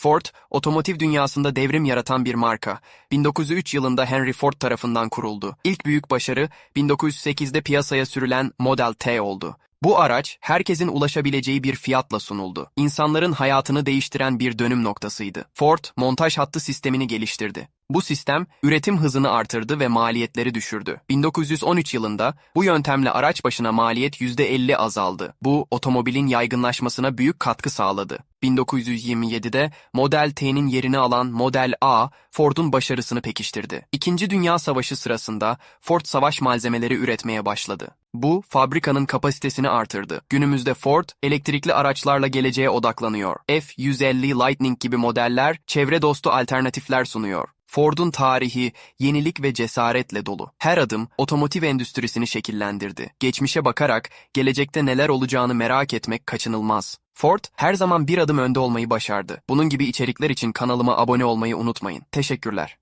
Ford, otomotiv dünyasında devrim yaratan bir marka. 1903 yılında Henry Ford tarafından kuruldu. İlk büyük başarı 1908'de piyasaya sürülen Model T oldu. Bu araç herkesin ulaşabileceği bir fiyatla sunuldu. İnsanların hayatını değiştiren bir dönüm noktasıydı. Ford, montaj hattı sistemini geliştirdi. Bu sistem üretim hızını artırdı ve maliyetleri düşürdü. 1913 yılında bu yöntemle araç başına maliyet %50 azaldı. Bu otomobilin yaygınlaşmasına büyük katkı sağladı. 1927'de Model T'nin yerini alan Model A, Ford'un başarısını pekiştirdi. İkinci Dünya Savaşı sırasında Ford savaş malzemeleri üretmeye başladı. Bu, fabrikanın kapasitesini artırdı. Günümüzde Ford, elektrikli araçlarla geleceğe odaklanıyor. F-150 Lightning gibi modeller çevre dostu alternatifler sunuyor. Ford'un tarihi, yenilik ve cesaretle dolu. Her adım otomotiv endüstrisini şekillendirdi. Geçmişe bakarak gelecekte neler olacağını merak etmek kaçınılmaz. Ford her zaman bir adım önde olmayı başardı. Bunun gibi içerikler için kanalıma abone olmayı unutmayın. Teşekkürler.